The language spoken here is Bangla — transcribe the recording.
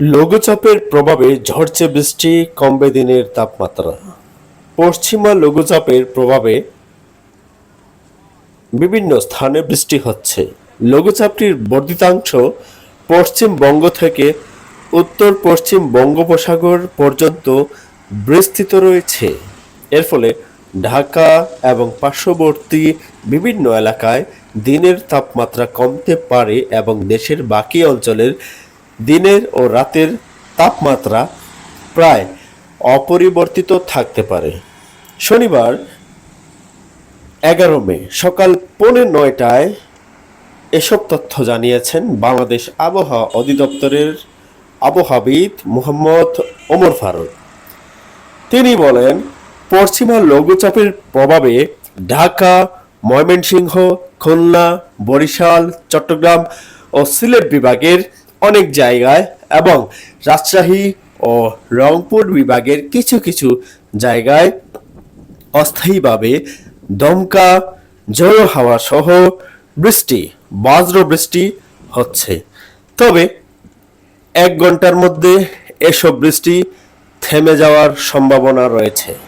লঘুচাপের প্রভাবে ঝরছে বৃষ্টি, কমবে দিনের তাপমাত্রা। পশ্চিমা লঘুচাপের প্রভাবে বিভিন্ন স্থানে বৃষ্টি হচ্ছে। লঘুচাপটির বর্ধিতাংশ পশ্চিমবঙ্গ থেকে উত্তর পশ্চিম বঙ্গোপসাগর পর্যন্ত বিস্তৃত রয়েছে। এর ফলে ঢাকা এবং পার্শ্ববর্তী বিভিন্ন এলাকায় দিনের তাপমাত্রা কমতে পারে এবং দেশের বাকি অঞ্চলের দিনের ও রাতের তাপমাত্রা প্রায় অপরিবর্তিত থাকতে পারে। শনিবার এগারো মে সকাল পৌনে নয়টায় এসব তথ্য জানিয়েছেন বাংলাদেশ আবহাওয়া অধিদপ্তরের আবহাবিদ মোহাম্মদ ওমর ফারুক। তিনি বলেন, পশ্চিমা লঘুচাপের প্রভাবে ঢাকা, ময়মনসিংহ, খুলনা, বরিশাল, চট্টগ্রাম ও সিলেট বিভাগের অনেক জায়গায় এবং রাজশাহী ও রংপুর বিভাগের কিছু কিছু জায়গায় অস্থায়ীভাবে দমকা ঝোড়ো হাওয়া সহ বৃষ্টি বজ্র বৃষ্টি হচ্ছে। তবে এক ঘণ্টার মধ্যে এসব বৃষ্টি থেমে যাওয়ার সম্ভাবনা রয়েছে।